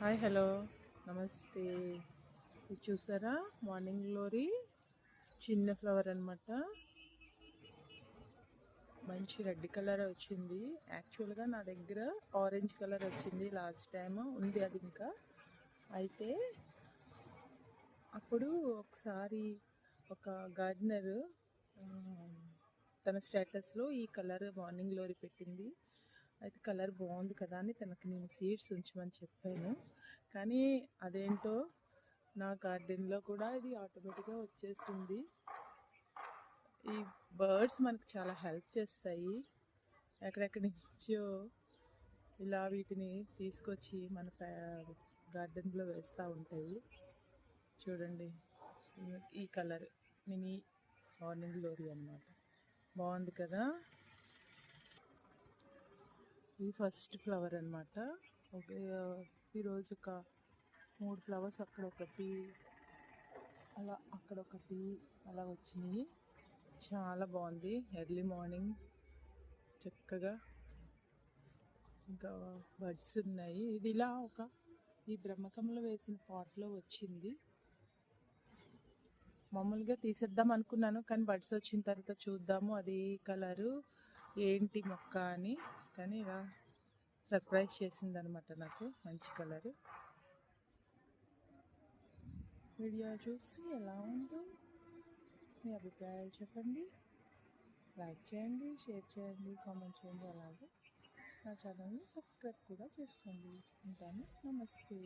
Hi hello. నమస్తే. ఇది చూసారా? Morning glory. చిన్న ఫ్లవర్ అనమాట మంచి రెడ్ కలర్ వచ్చింది. యాక్చువల్గా నా దగ్గర ఆరెంజ్ కలర్ వచ్చింది లాస్ట్ టైం ఉంది అది ఇంకా. అయితే అప్పుడు ఒకసారి ఒక గార్డెనర్ తన స్టేటస్లో ఈ కలర్ మార్నింగ్ గ్లోరీ పెట్టింది. అయితే కలర్ బాగుంది కదా అని తనకి నేను సీడ్స్ ఉంచమని చెప్పాను. కానీ అదేంటో నా గార్డెన్లో కూడా ఇది ఆటోమేటిక్గా వచ్చేసింది. ఈ బర్డ్స్ మనకు చాలా హెల్ప్ చేస్తాయి. ఎక్కడెక్కడి నుంచో ఇలా వీటిని తీసుకొచ్చి మన గార్డెన్లో వేస్తూ ఉంటాయి. చూడండి. ఈ కలర్ మినీ మార్నింగ్ గ్లోరీ అన్నమాట. బాగుంది కదా? ఇది ఫస్ట్ ఫ్లవర్ అనమాట ఓకే ఈరోజు ఒక మూడు ఫ్లవర్స్ అక్కడ ఒకటి అలా అక్కడ ఒకటి అలా వచ్చినాయి. చాలా బాగుంది. ఎర్లీ మార్నింగ్ చక్కగా ఇంకా బడ్స్ ఉన్నాయి. ఇది ఇలా ఒక ఈ బ్రహ్మకంలో వేసిన పాట్లో వచ్చింది. మామూలుగా తీసేద్దాం అనుకున్నాను కానీ బడ్స్ వచ్చిన తర్వాత చూద్దాము అది కలరు ఏంటి మొక్క అని. కానీ ఇలా సర్ప్రైజ్ చేసింది అనమాట నాకు. మంచి కలర్. వీడియో చూసి ఎలా ఉందో మీ అభిప్రాయాలు చెప్పండి. లైక్ చేయండి షేర్ చేయండి కామెంట్ చేయండి అలాగే. నా ఛానల్ని సబ్స్క్రైబ్ కూడా చేసుకోండి. ఉంటాను. నమస్తే.